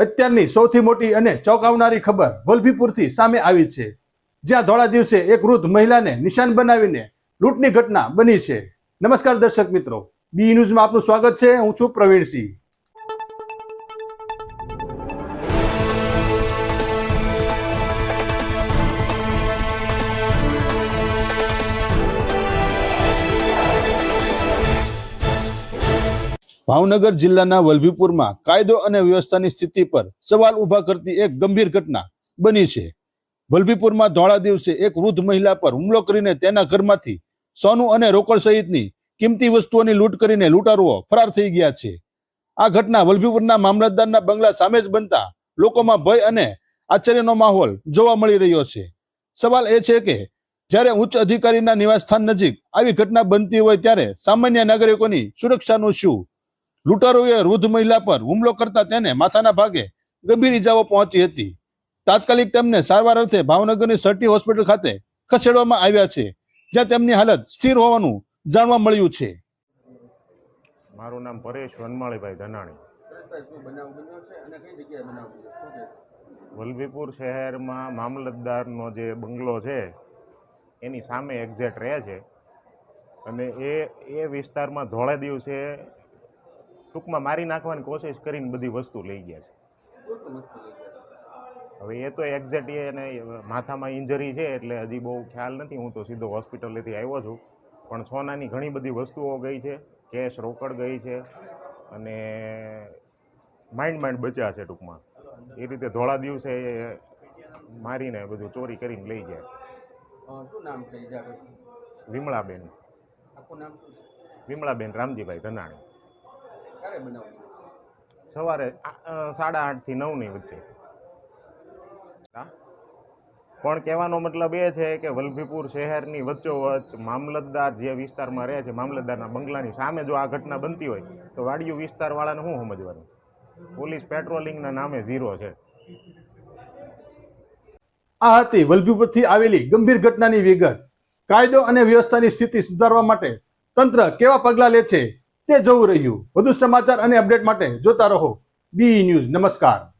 અત્યારની સૌથી મોટી અને ચોંકાવનારી ખબર વલભીપુરથી સામે આવી છે. જ્યાં ધોળા દિવસે એક વૃદ્ધ મહિલાને નિશાન બનાવીને લૂંટની ઘટના બની છે. નમસ્કાર દર્શક મિત્રો. બી ન્યૂઝમાં આપનું સ્વાગત છે. હું છું પ્રવીણસિંહ. ભાવનગર જિલ્લાના વલભીપુરમાં કાયદો અને વ્યવસ્થાની સ્થિતિ પર સવાલ ઊભા કરતી એક ગંભીર ઘટના બની છે. વલભીપુરમાં ધોળા દિવસે એક વૃદ્ધ મહિલા પર હુમલો કરીને તેના ઘરમાંથી સોનું અને રોકડ સહિતની કિંમતી વસ્તુઓની લૂંટ કરીને લૂંટારુઓ ફરાર થઈ ગયા છે. આ ઘટના વલભીપુરના મામલતદારના બંગલા સામે જ બનતા લોકોમાં ભય અને આશ્ચર્યનો માહોલ જોવા મળી રહ્યો છે. સવાલ એ છે કે, જ્યારે ઉચ્ચ અધિકારીના નિવાસસ્થાન નજીક આવી ઘટના બનતી હોય ત્યારે સામાન્ય નાગરિકોની સુરક્ષાનું શું લૂંટારોએ વૃદ્ધ મહિલા પર હુમલો કરતા તેને માથાના ભાગે ગંભીર ઇજાઓ પહોંચી હતી. તાત્કાલિક તેમને સારવાર અર્થે ભાવનગરની સર્ટી હોસ્પિટલ ખાતે ખસેડવામાં આવ્યા છે, જ્યાં તેમની હાલત સ્થિર હોવાનું જાણવા મળ્યું છે. મારું નામ પરેશ વનમાળીભાઈ ધનાણી. વલભીપુર શહેરમાં મામલતદારનો જે બંગલો છે, એની સામે એક્ઝેટ રહે છે. અને એ એ વિસ્તારમાં ધોળે દિવસે ટૂંકમાં મારી નાખવાની કોશિશ કરીને બધી વસ્તુ લઈ ગયા છે. હવે એ તો એક્ઝેક્ટ એને માથામાં ઇન્જરી છે એટલે હજી બહુ ખ્યાલ નથી. હું તો સીધો હોસ્પિટલેથી આવ્યો છું. પણ સોનાની ઘણી બધી વસ્તુઓ ગઈ છે. કેશ રોકડ ગઈ છે અને માઇન્ડ માઇન્ડ બચ્યા છે ટૂંકમાં. એ રીતે ધોળા દિવસે મારીને બધું ચોરી કરીને લઈ ગયા. શું નામ છે વિમળાબેન. નામ વિમળાબેન રામજીભાઈ ધનાણી. ક્યારે બનાવ્યું સવારે સાડા આઠથી નવની વચ્ચે. પણ કહેવાનો મતલબ એ છે કે વલભીપુર શહેરની વચ્ચોવચ્ચ મામલતદાર જે વિસ્તારમાં રહે છે મામલતદારના બંગલાની સામે જો આ ઘટના બનતી હોય તો વાડિયું વિસ્તારવાળાને શું સમજવાનું? પોલીસ પેટ્રોલિંગના નામે ઝીરો છે. આ હતી વલભીપુરથી આવેલી ગંભીર ઘટનાની વિગત. કાયદો અને વ્યવસ્થાની સ્થિતિ સુધારવા માટે તંત્ર કેવા પગલાં લે છે તે જવું રહ્યું. વધુ સમાચાર અને અપડેટ માટે જોતા રહો. B news. નમસ્કાર.